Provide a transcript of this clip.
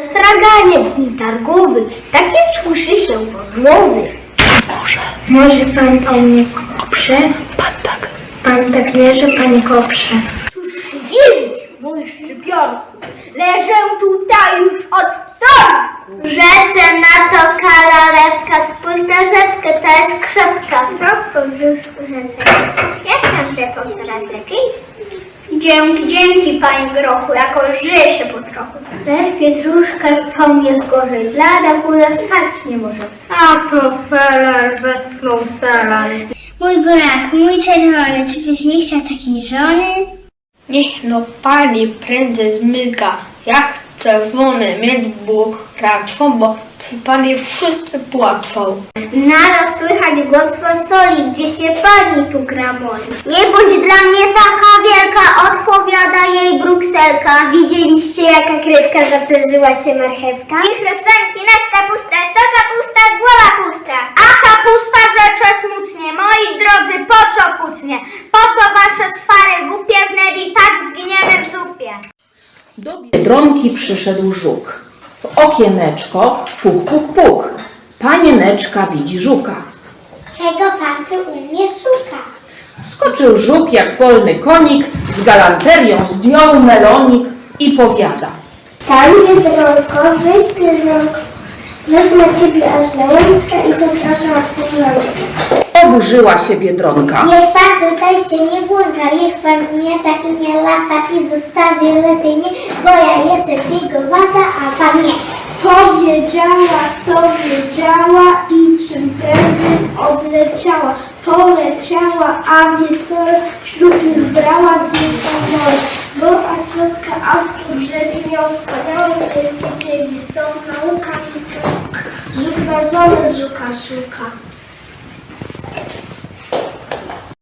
Straganie w dni targowy, takie słyszy się rozmowy. Może pan o mnie koprze? Pan tak. Pan tak wierzy, panie koprze. Cóż się dziwić, mój szczypiorku, leżę tutaj już od wtorku. Rzeczę na to kalaretka, spójrz na rzepkę, to jest krzepka. No, po brzuszku. Jak tam rzepą coraz lepiej? Dzięki, dzięki, panie Grochu, jakoś żyje się po trochu. Lecz Pietruszka z tą jest gorzej, blada kuda spać nie może. A to feler westchnął selan. Mój brak, mój czerwony, czy byś nie chciał takiej żony? Niech no pani prędzej zmyga. Ja chcę żonę mieć buraczą, bo pani wszyscy płaczą. Naraz słychać głos fasoli, gdzie się pani tu gramoli. Nie bądź dla mnie taka wielka, odpowiada jej brukselka. Widzieliście jaka krywka zaperzyła się marchewka? I chrysanki nas kapusta, co kapusta, głowa pusta. A kapusta rzecze smucnie, moi drodzy, po co kłócnie? Po co wasze swary głupie, wnet i tak zginiemy w zupie. Do Biedronki przyszedł żuk. W okieneczko puk, puk, puk. Panieneczka widzi żuka. Czego pan tu u mnie szuka? Skoczył żuk jak polny konik, z galanterią zdjął melonik i powiada. Stań biedronko, wyjdź biedronko. Wezmę ciebie aż na łączkę i poproszę o północy. Oburzyła się Biedronka. Niech pan tutaj się nie błąka, niech pan zmieta i nie lata i zostawię lepiej mnie, bo ja jestem pan nie. Powiedziała, co wiedziała i czym prędzej odleciała. Poleciała, a wieczorem ślub już brała z nim pomory. Bo a środka aż po drzewie miał wspaniałą wielką stąd nauka i Żuk na żonę żuka szuka.